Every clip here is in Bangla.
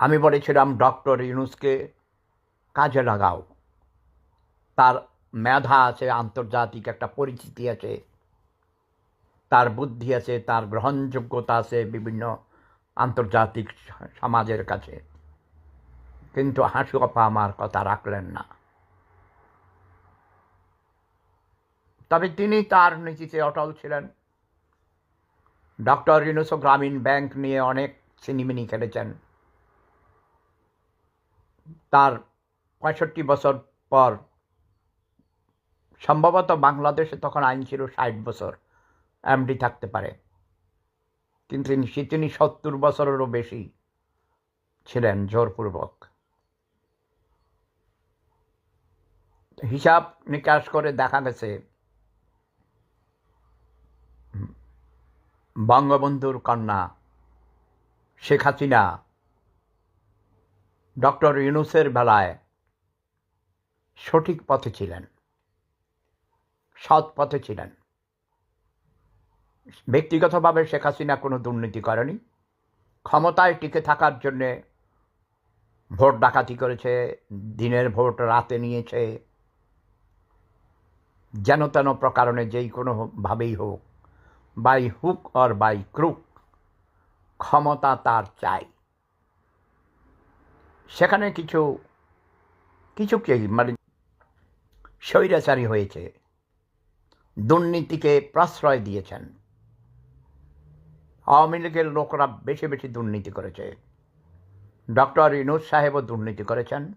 আমি বলেছিলাম ডক্টর ইউনুসকে কাজে লাগাও। তার মেধা আছে, আন্তর্জাতিক একটা পরিচিতি আছে, তার বুদ্ধি আছে, তার গ্রহণযোগ্যতা আছে বিভিন্ন আন্তর্জাতিক সমাজের কাছে। কিন্তু হাসু আপা আমার কথা রাখলেন না। তবে তিনি তার নীতিতে অটল ছিলেন। ডক্টর ইউনুসও গ্রামীণ ব্যাংক নিয়ে অনেক সিনেমিনি খেলেছেন। তার পঁয়ষট্টি বছর পর, সম্ভবত বাংলাদেশে তখন আইন ছিল ষাট বছর, এমডি থাকতে পারে। কিন্তু তিনি- তিনি সত্তর বছরেরও বেশি ছিলেন জোরপূর্বক। হিসাব নিকাশ করে দেখা গেছে, বঙ্গবন্ধুর কন্যা শেখ হাসিনা ডক্টর ইউনুসের বেলায় সঠিক পথে ছিলেন, সৎ পথে ছিলেন। ব্যক্তিগতভাবে শেখ হাসিনা কোনো দুর্নীতি করেনি। ক্ষমতায় টিকে থাকার জন্যে ভোট ডাকাতি করেছে, দিনের ভোট রাতে নিয়েছে। যেন তেন প্রকারণে যেই কোনো ভাবেই হোক, by hook or by crook, ক্ষমতা তার চাই। সেখানে কিছু কিছু কে মানে স্বৈরাচারী হয়েছে। দুর্নীতিকে প্রশ্রয় দিয়েছেন। আওয়ামী লীগের লোকরা বেশি বেশি দুর্নীতি করেছে। ডক্টর ইনুস সাহেবও দুর্নীতি করেছেন।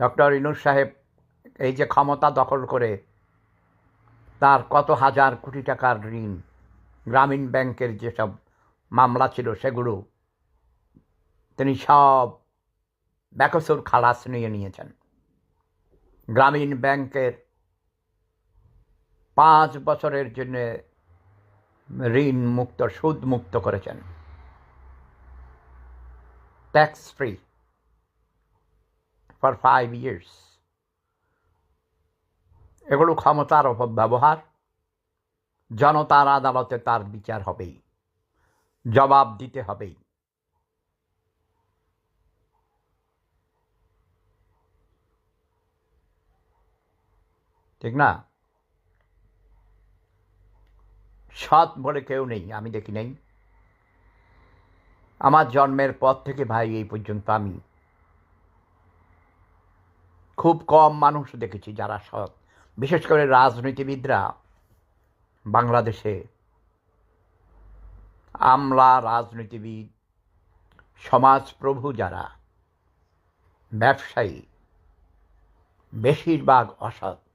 ডক্টর ইনুস সাহেব এই যে ক্ষমতা দখল করে তার কত হাজার কোটি টাকার ঋণ, গ্রামীণ ব্যাংকের যেসব মামলা ছিল সেগুলো তিনি সব ব্যাকসুর খালাস নিয়ে নিয়েছেন। গ্রামীণ ব্যাংকের পাঁচ বছরের জন্য ঋণ মুক্ত, সুদ মুক্ত করেছেন। Tax free for five years এগুলো ক্ষমতার অপব্যবহার জনতার আদালতে তার বিচার হবেই। জবাব দিতে হবেই। ঠিক না? সৎ বলে কেউ নেই, আমি দেখি নেই। আমার জন্মের পর থেকে ভাই এই পর্যন্ত আমি। খুব কম মানুষ দেখেছি যারা সৎ। বিশেষ করে রাজনীতিবিদরা বাংলাদেশে। আমলা রাজনীতিবিদ, সমাজপ্রভু যারা, ব্যবসায়ী, বেশিরভাগ অসৎ।